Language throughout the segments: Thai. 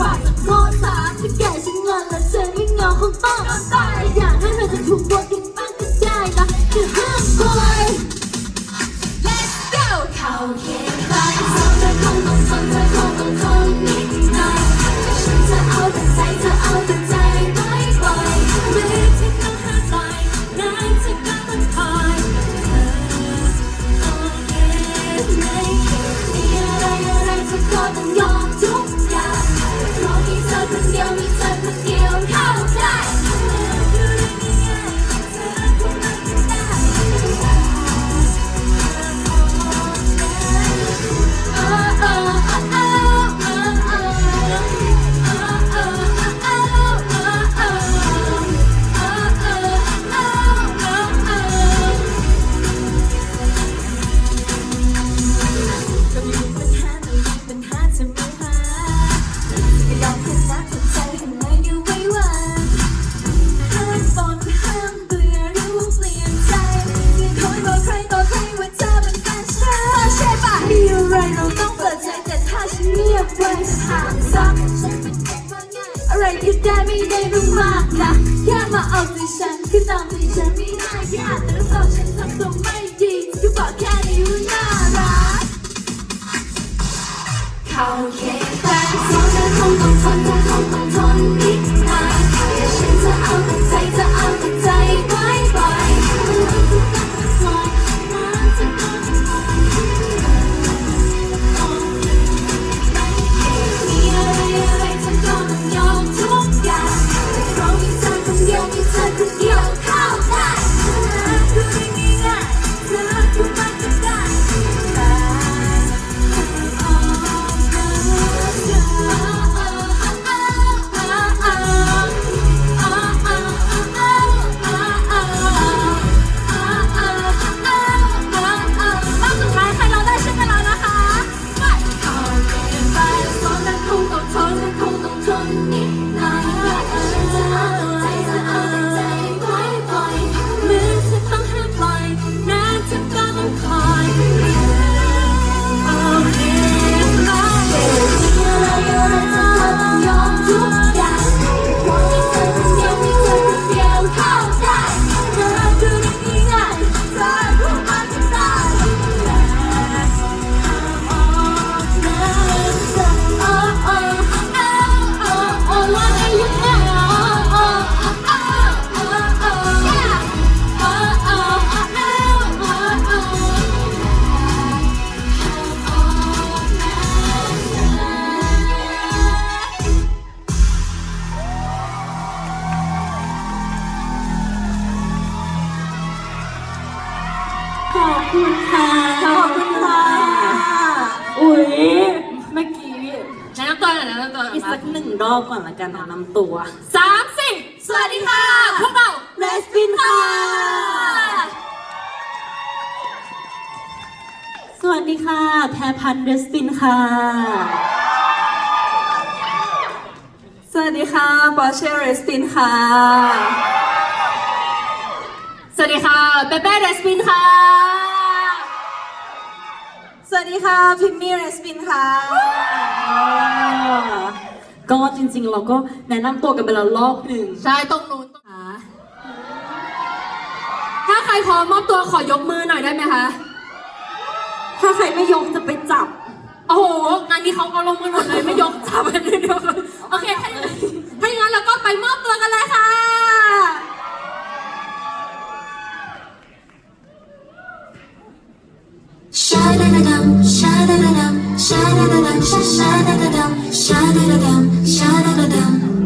ฝันโคตามถ้าแกฉันเงินและเธอไม่งอคงต้อง ไม่ได้รู้มากนะแค่มาเอาใจฉันคือตามใจฉันไม่ อบก่อนละกันนะนำตัวสามสิบสวัสดีค่ะ พวกเราเลสบินค่ะ สวัสดีค่ะ แพรพันเลสบินค่ะ สวัสดีค่ะปอเช่เลสบินค่ะ สวัสดีค่ะเปเป้เลสบินค่ะ สวัสดีค่ะ พิมมี่เลสบินค่ะ ก็จริงๆ เราก็แนะนำตัวกันไปแล้วรอบหนึ่งใช่ตรงนู้นค่ะถ้าใครพร้อมมอบตัวขอยกมือหน่อยได้ไหมคะ ถ้าใครไม่ยกจะไปจับ โอ้โหงานนี้เขาเอาลงมือหมดเลยไม่ยกจับเลยเลยโอเคถ้าอย่างนั้นแล้นเราก็ไปมอบตัวกันเลยค่ะ Sha-da-da-dum, sha-da-da-dum sha da da da sha sha da da da sha da da da sha da da da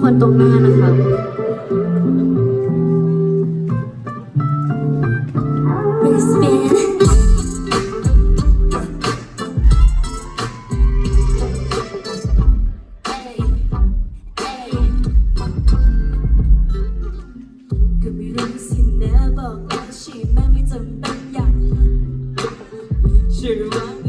คนตรงหน้านะคะบอกแล้วชีแม่ไม่จำเป็นอย่างนั้นชื่อว่า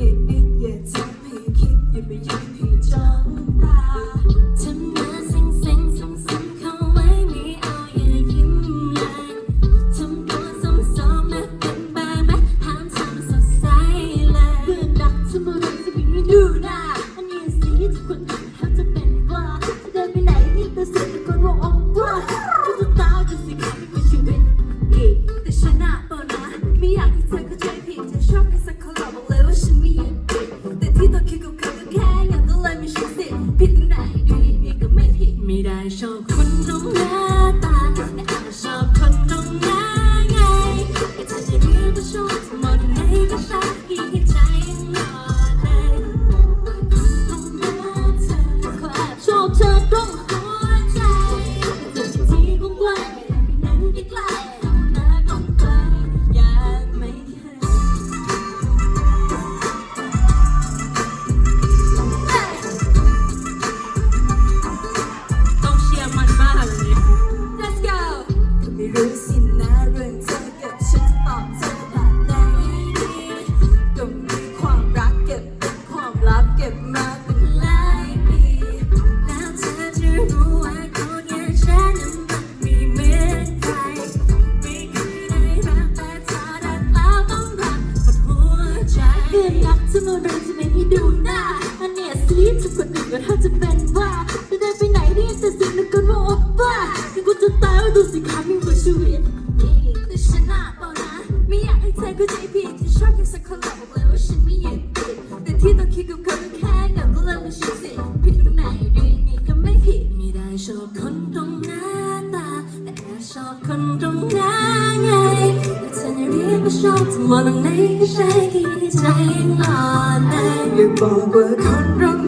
นอนโดยจะไม่ให้ดูหน้าอันเนี้ยซีจะคนอื่นก็เท่าจะเป็น ก็ชอบทั้งหมดตงไนใจที่ใจหลอ่อนแออย่าบอกว่าคนรัก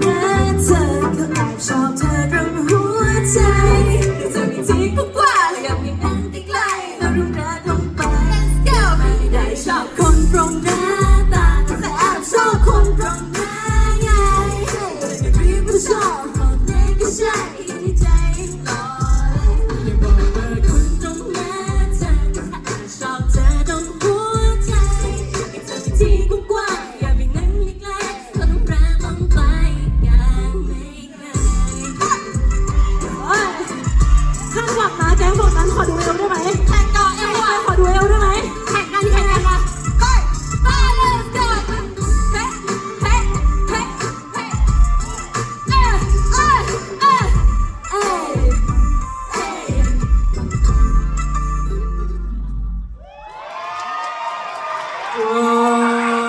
เออ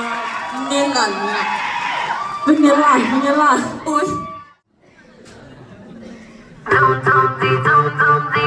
เนียนหลัอนเยเป็นเนี้ยล่เป็นเนี้ยะอุ้ยอุ้ย